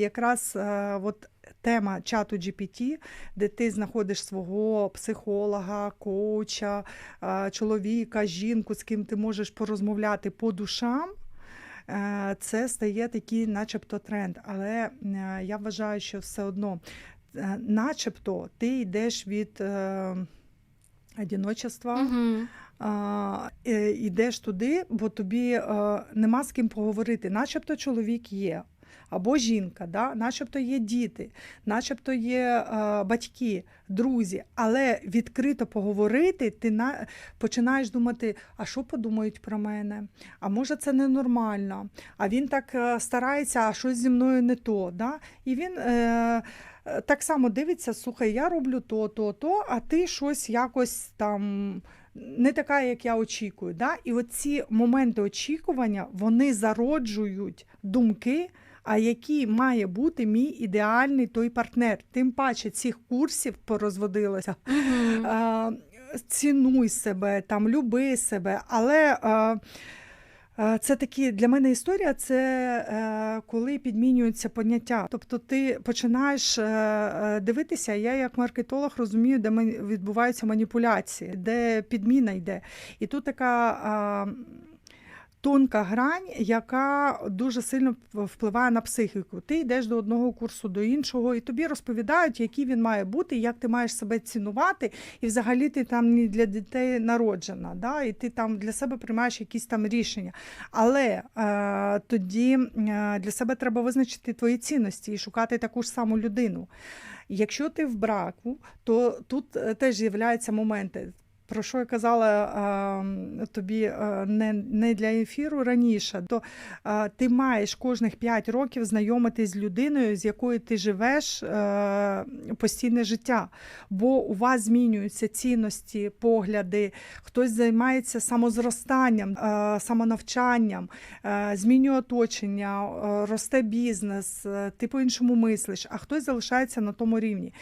Якраз е, от тема чату GPT, де ти знаходиш свого психолога, коуча, е, чоловіка, жінку, з ким ти можеш порозмовляти по душам. е, Це стає такий, начебто, тренд. Але я вважаю, що все одно, начебто, ти йдеш від одиночества, Угу. е, йдеш туди, бо тобі нема з ким поговорити. Начебто чоловік є, або жінка, да? начебто є діти, начебто є е, батьки, друзі, але відкрито поговорити, ти на... починаєш думати, а що подумають про мене? А може це ненормально? А він так е, старається, а щось зі мною не то. Да? І він. Е, так само дивиться, слухай, я роблю то, то, то, а ти щось якось там не така, як я очікую. Да? І оці моменти очікування вони зароджують думки. А який має бути мій ідеальний той партнер? Тим паче цих курсів порозводилося. Mm -hmm. цінуй себе, там, люби себе. Але е, це такі для мене історія це е, коли підмінюються поняття. Тобто ти починаєш е, е, дивитися, я як маркетолог розумію, де відбуваються маніпуляції, де підміна йде. І тут така. Тонка грань, яка дуже сильно впливає на психіку. Ти йдеш до одного курсу до іншого, і тобі розповідають, який він має бути, як ти маєш себе цінувати, і взагалі ти там не для дітей народжена, да? і ти там для себе приймаєш якісь там рішення. Але е, тоді е, для себе треба визначити твої цінності і шукати таку ж саму людину. Якщо ти в браку, то тут е, теж з'являються моменти. Про що я казала е, тобі е, не, не для ефіру раніше, то е, ти маєш кожних 5 років знайомитись з людиною, з якою ти живеш е, постійне життя. Бо у вас змінюються цінності, погляди, хтось займається самозростанням, самонавчанням, змінює оточення, росте бізнес, ти по-іншому мислиш, а хтось залишається на тому рівні.